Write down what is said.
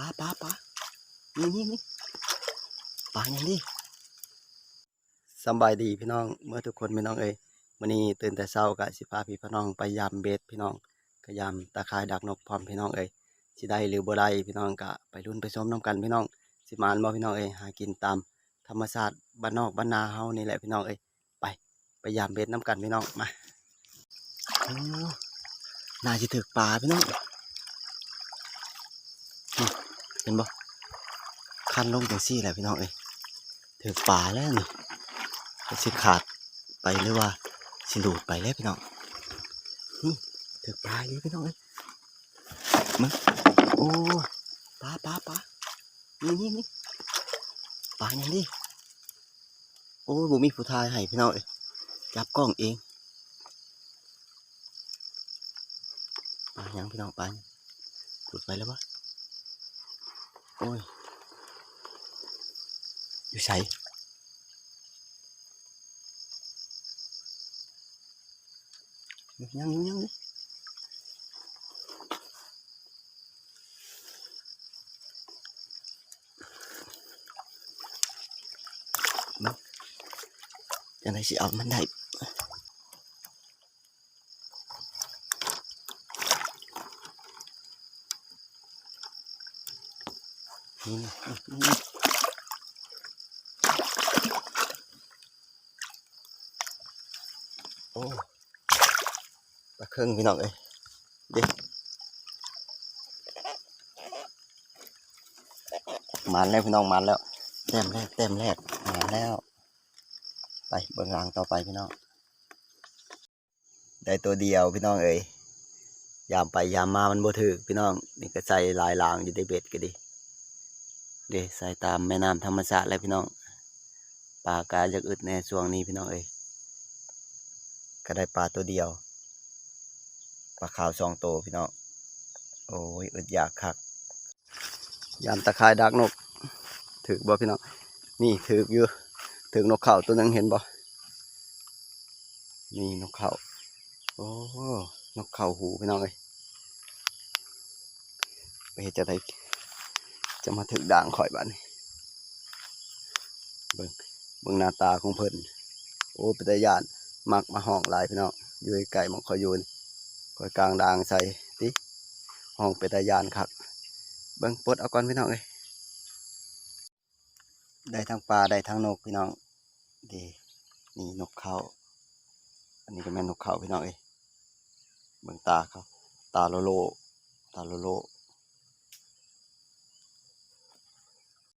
ปลาปลาปลานี่นี่นี่ปลาอย่างนี้สบายดีพี่น้องเมื่อทุกคนพี่น้องเอ้ยวันนี้ตื่นแต่เช้ากะสิพาพี่พี่น้องไปยามเบ็ดพี่น้องกะยามตะขายดักนกพร้อมพี่น้องเอ้ยสิได้หรือบ่ได้พี่น้องกะไปลุ้นไปชมน้ำกันพี่น้องสิมานบ่พี่น้องเอ้ยหากินตามธรรมชาติบ้านนอกบ้านนาเฮานี่แหละพี่น้องเอ้ยไปไปยามเบ็ดน้ำกันพี่น้องมาโอ้น่าจะถึกปลาพี่น้อง เห็นบ่คันลงจังซี่แหละพี่น้องเอ้ยถือป่าแล้วนี่ก็สิขาดไปหรือว่าสิหลุดไปแล้วพี่น้องถือปลาเลยพี่น้องเอ้ยมึงโอ้ปลาปลาปลานี่นี่นี่ปลาอย่างนี้โอ้บุมีผู้ทายให้พี่น้องเอ้ยจับกล้องเองปลาอย่างพี่น้องปลายหลุดไปแล้วปะ โอ้ยอยู่ใส่ยังยังยังนี่มันยังไงสิเอามันได้นี่นี่นี่ โอ้ปลาเครื่องพี่น้องเอ้ยเด็มันแล้วพี่น้องมันแล้วเต็มแรกเต็มแรกมันแล้ว ไปเบื้องหลังต่อไปพี่น้อง ได้ตัวเดียวพี่น้องเอ้ยยามไปยามมามันบ่ถือพี่น้อง นี่ก็ใส่หลายหลางอยู่ในเบ็ดก็ดี เดี๋ยวใส่ตามแม่น้ำธรรมชาติเลยพี่น้องปลากาจากอึดในช่วงนี้พี่น้องเอ้ยก็ได้ปลาตัวเดียวปลาขาวสองตัวพี่น้องโอ้ยอึดอยากคักยามตะข่ายดักนกถือบ่พี่น้องนี่ถืออยู่ถือนกเขาตัวนึงเห็นบ่นี่นกเขาโอ้นกเขาหูพี่น้องเลยไปเฮ็ดจะได้ จะมาถึกด่างข่อยบ้านนี้เบิ่งเบิ่งหน้าตาของเพิ่นโอ้เป็นตายานมักมาห้องหลายพี่น้องอยู่ไกลๆหมองคอยยูนคอยกลางด่างใส่ติห้องเป็นตายานครับเบิงปลดเอาก่อนพี่น้องเอ้ยได้ทั้งปลาได้ทั้งนกพี่น้องดีนี่นกเขาอันนี้ก็แม่นกเขาพี่น้องเอ้ยเบิงตาเขาตาโลโลตาโลโล